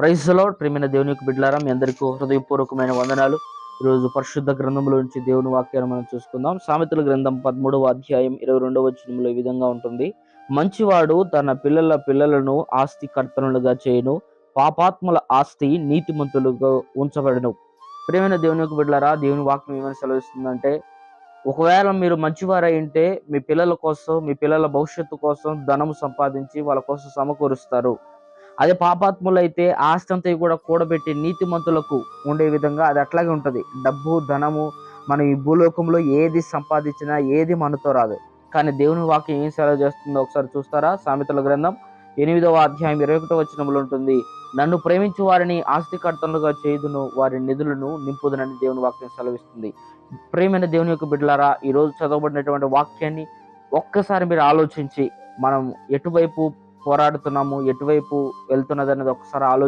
ప్రైజ్లో ప్రేమైన దేవుని యొక్క బిడ్డలారా మీ అందరికీ హృదయపూర్వకమైన వందనాలు. ఈరోజు పరిశుద్ధ గ్రంథంలో నుంచి దేవుని వాక్యాన్ని మనం చూసుకుందాం. సామెతల గ్రంథం పదమూడవ అధ్యాయం ఇరవై రెండవ వచనంలో ఈ విధంగా ఉంటుంది. మంచివాడు తన పిల్లల పిల్లలను ఆస్తి కర్తనులుగా చేయను. పాపాత్ముల ఆస్తి నీతిమంతులుగా ఉంచబడను. ప్రేమైన దేవుని యొక్క బిడ్డలారా దేవుని వాక్యం ఏమైనా సెలవిస్తుందంటే ఒకవేళ మీరు మంచివారై ఉంటే మీ పిల్లల కోసం మీ పిల్లల భవిష్యత్తు కోసం ధనం సంపాదించి వాళ్ళ కోసం సమకూరుస్తారు అదే పాపాత్ములైతే ఆస్తి అంతా కూడా కూడబెట్టి నీతిమంతులకు ఉండే విధంగా అది అట్లాగే ఉంటుంది. డబ్బు ధనము మనం ఈ భూలోకంలో ఏది సంపాదించినా ఏది మనతో రాదు. కానీ దేవుని వాక్యం ఏం సెలవు చేస్తుందో ఒకసారి చూస్తారా? సామెతల గ్రంథం ఎనిమిదవ అధ్యాయం ఇరవై ఒకటో వచనంలో ఉంటుంది. నన్ను ప్రేమించు వారిని ఆస్తికర్తలుగా చేయుదును వారి నిధులను నింపుదనని దేవుని వాక్యం సెలవిస్తుంది. ప్రేమైన దేవుని యొక్క బిడ్డలారా ఈ రోజు చదవబడినటువంటి వాక్యాన్ని ఒక్కసారి మీరు ఆలోచించి మనం ఎటువైపు పోరాడుతున్నాము ఎటువైపు వెళ్తున్నది అనేది ఒకసారి ఆలోచన